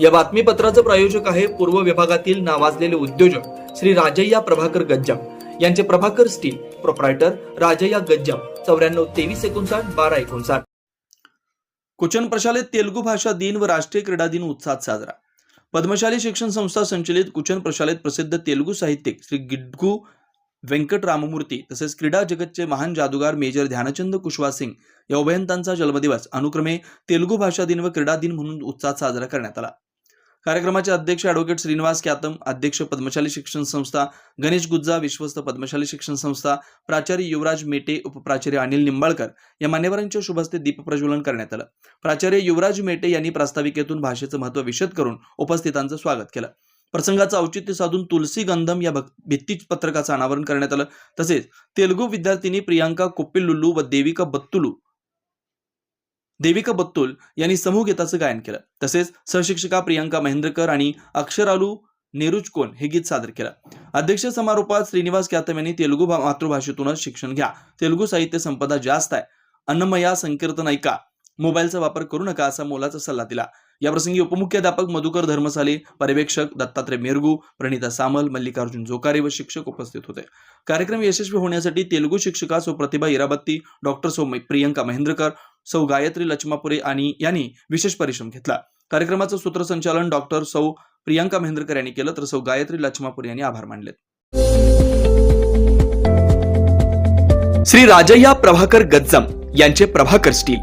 या बातमीपत्राचं प्रायोजक आहे पूर्व विभागातील नावाजलेले उद्योजक श्री राजय्या प्रभाकर गज्जाम. यांचे प्रभाकर स्टील प्रोप्रायटर राजय्या गज्जाम. चौऱ्याण्णव तेवीस एकोणसाठ बारा एकोणसाठ. कुचन प्रशालेत तेलुगू भाषा दिन व राष्ट्रीय क्रीडा दिन उत्साहात साजरा. पद्मशाली शिक्षण संस्था संचलित कुचन प्रशालेत प्रसिद्ध तेलुगू साहित्यिक श्री गिड्गू व्यंकट राममूर्ती तसेच क्रीडा जगतचे महान जादूगार मेजर ध्यानचंद कुशवा सिंग या उभयंतांचा जन्मदिवस अनुक्रमे तेलुगू भाषा दिन व क्रीडा दिन म्हणून उत्साहात साजरा करण्यात आला. कार्यक्रमाचे अध्यक्ष ॲडव्होकेट श्रीनिवास क्यातम अध्यक्ष पद्मशाली शिक्षण संस्था गणेश गुज्जा विश्वस्त पद्मशाली शिक्षण संस्था प्राचार्य युवराज मेटे उपप्राचार्य अनिल निंबाळकर या मान्यवरांच्या शुभ हस्ते दीपप्रज्वलन करण्यात आलं. प्राचार्य युवराज मेटे यांनी प्रास्ताविकेतून भाषेचं महत्त्व विशद करून उपस्थितांचं स्वागत केलं. प्रसंगाचं औचित्य साधून तुलसी गंधम या भक- भित्तीपत्रकाचं अनावरण करण्यात आलं. तसेच तेलुगू विद्यार्थिनी प्रियांका कोप्पिल्लुल्लू व देविका बत्तुलू देविका बत्तुल यांनी समूह गीताचं गायन केलं. तसेच सहशिक्षिका प्रियांका महेंद्रकर आणि अक्षरालू नेरुचकोन हे गीत सादर केलं. अध्यक्ष समारोपात श्रीनिवास क्यातम यांनी तेलुगू मातृभाषेतूनच शिक्षण घ्या. तेलुगू साहित्य संपदा जास्त आहे. अन्नमया संकीर्तन ऐका. मोबाईलचा वापर करू नका असा मोलाचा सल्ला दिला. याप्रसंगी उपमुख्याध्यापक मधुकर धर्मसाले पर्यवेक्षक दत्तात्रय मेरगू प्रणिता सामल मल्लिकार्जुन जोकारे व शिक्षक उपस्थित होते. कार्यक्रम यशस्वी होण्यासाठी तेलुगू शिक्षिका सो प्रतिभा इराबत्ती डॉक्टर सौ प्रियंका महेंद्रकर सौ गायत्री लचमापुरे आणि यांनी विशेष परिश्रम घेतला. कार्यक्रमाचं सूत्रसंचालन डॉक्टर सौ प्रियांका महेंद्रकर यांनी केलं तर सौ गायत्री लचमापुरे यांनी आभार मानले श्री राजय्या प्रभाकर गज्जम यांचे Prabhakar steel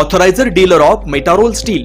authoriser dealer of Metarol steel